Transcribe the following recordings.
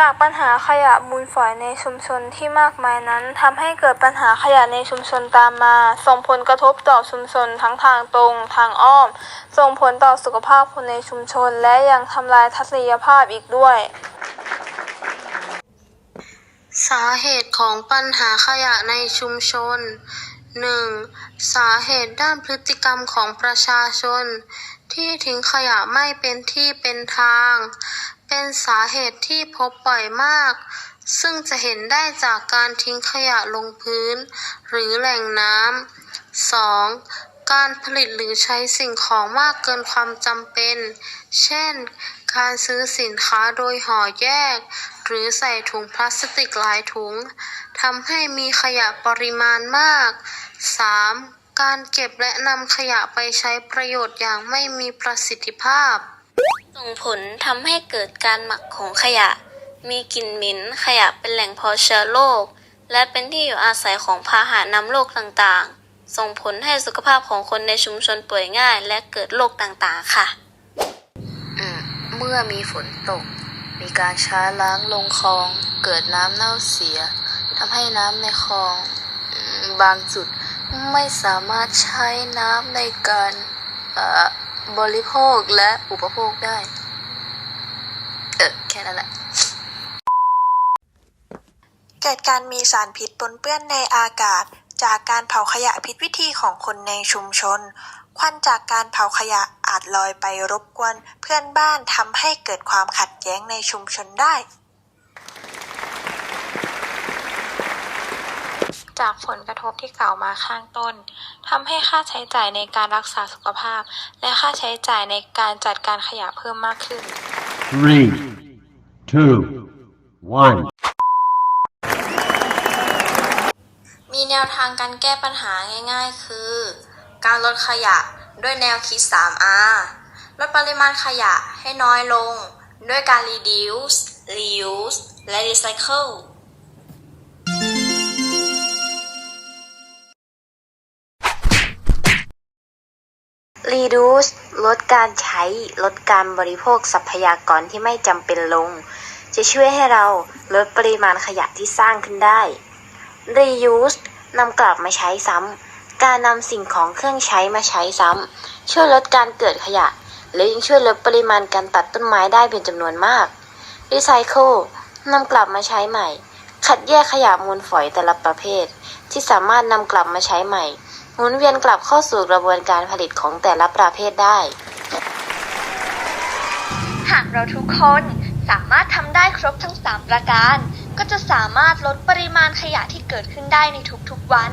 จากปัญหาขยะมูลฝอยในชุมชนที่มากมายนั้นทำให้เกิดปัญหาขยะในชุมชนตามมา ส่งผลกระทบต่อชุมชนทั้งทางตรง ทางอ้อม ส่งผลต่อสุขภาพคนในชุมชน และยังทำลายทัศนียภาพอีกด้วย สาเหตุของปัญหาขยะในชุมชน 1. สาเหตุด้านพฤติกรรมของประชาชน ที่ทิ้งขยะไม่เป็นที่เป็นทาง เป็นสาเหตุที่พบบ่อยมาก ซึ่งจะเห็นได้จากการทิ้งขยะลงพื้น หรือแหล่งน้ำ 2. การผลิตหรือใช้สิ่งของมากเกินความจำเป็น เช่น การซื้อสินค้าโดยห่อแยก หรือใส่ถุงพลาสติกหลายถุงทำให้มีขยะปริมาณมาก 3. การเก็บและนำขยะไปใช้ประโยชน์อย่างไม่มีประสิทธิภาพ ส่งผลทำให้เกิดการหมักของขยะ มีกลิ่นเหม็นขยะเป็นแหล่งเพาะเชื้อโรคและเป็นที่อยู่อาศัยของพาหะนำโรคต่างๆ ส่งผลให้สุขภาพของคนในชุมชนป่วยง่าย และเกิดโรคต่างๆ ค่ะอืมเมื่อมีฝนตก มีการช้าล้างลงคลอง เกิดน้ำเน่าเสียทำให้น้ำในคลองอืมบางจุด ไม่สามารถใช้น้ำในการบริโภคและอุปโภคได้ เออ แค่นั้นแหละ เกิดการมีสารพิษปนเปื้อนในอากาศ จากการเผาขยะผิดวิธีของคนในชุมชน ควันจากการเผาขยะอาจลอยไปรบกวน เพื่อนบ้านทำให้เกิดความขัดแย้งในชุมชนได้ จากผลกระทบที่กล่าวมาข้างต้นทำให้ค่าใช้จ่ายในการรักษาสุขภาพ และค่าใช้จ่ายในการจัดการขยะเพิ่มมากขึ้น Three, two, one. มีแนวทางการแก้ปัญหาง่าย ๆ คือ การลดขยะด้วยแนวคิด 3R ลดปริมาณขยะให้น้อยลง ด้วยการ reduce reuse และ recycle Reduce ลดการใช้ ลดการบริโภคทรัพยากรที่ไม่จำเป็นลง จะช่วยให้เราลดปริมาณขยะที่สร้างขึ้นได้ Reuse นำกลับมาใช้ซ้ำ การนำสิ่งของเครื่องใช้มาใช้ซ้ำ ช่วยลดการเกิดขยะ และยังช่วยลดปริมาณการตัดต้นไม้ได้เป็นจำนวนมาก Recycle นำกลับมาใช้ใหม่ คัดแยกขยะมูลฝอยแต่ละประเภท ที่สามารถนำกลับมาใช้ใหม่ หมุนเวียนกลับเข้าสู่กระบวนการผลิตของแต่ละประเภทได้ หากเราทุกคนสามารถทำได้ครบทั้ง 3 ประการ ก็จะสามารถลดปริมาณขยะที่เกิดขึ้นได้ในทุกๆวัน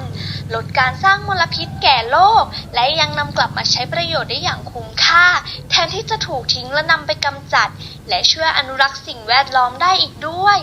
ลดการสร้างมลพิษแก่โลก และยังนำกลับมาใช้ประโยชน์ได้อย่างคุ้มค่า แทนที่จะถูกทิ้งและนำไปกำจัด และช่วยอนุรักษ์สิ่งแวดล้อมได้อีกด้วย